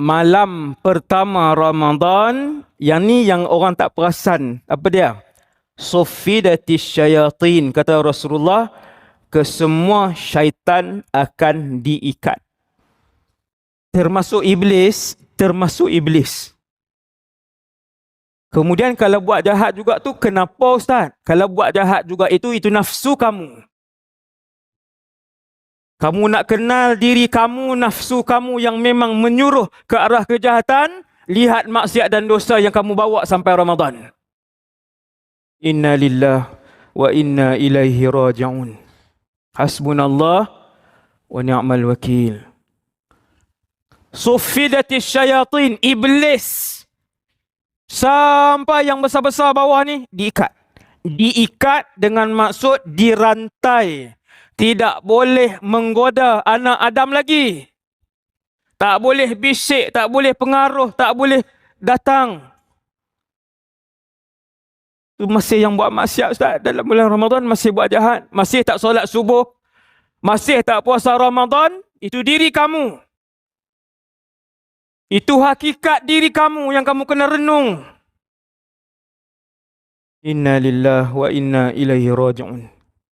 malam pertama Ramadan, yang ni yang orang tak perasan. Apa dia? Sufidatis syayatin, kata Rasulullah, ke semua syaitan akan diikat. Termasuk iblis, termasuk iblis. Kemudian kalau buat jahat juga tu kenapa ustaz? Kalau buat jahat juga itu itu nafsu kamu. Kamu nak kenal diri kamu, nafsu kamu yang memang menyuruh ke arah kejahatan, lihat maksiat dan dosa yang kamu bawa sampai Ramadan. Inna lillah wa inna ilaihi raji'un. Hasbunallah wa ni'mal wakil. Sufidatis syayatin, iblis. Sampai yang besar-besar bawah ni diikat. Diikat dengan maksud dirantai. Tidak boleh menggoda anak Adam lagi. Tak boleh bisik, tak boleh pengaruh, tak boleh datang. Tu masih yang buat maksiat Ustaz dalam bulan Ramadan masih buat jahat, masih tak solat subuh, masih tak puasa Ramadan, itu diri kamu. Itu hakikat diri kamu yang kamu kena renung. Inna lillah wa inna ilaihi raji'un.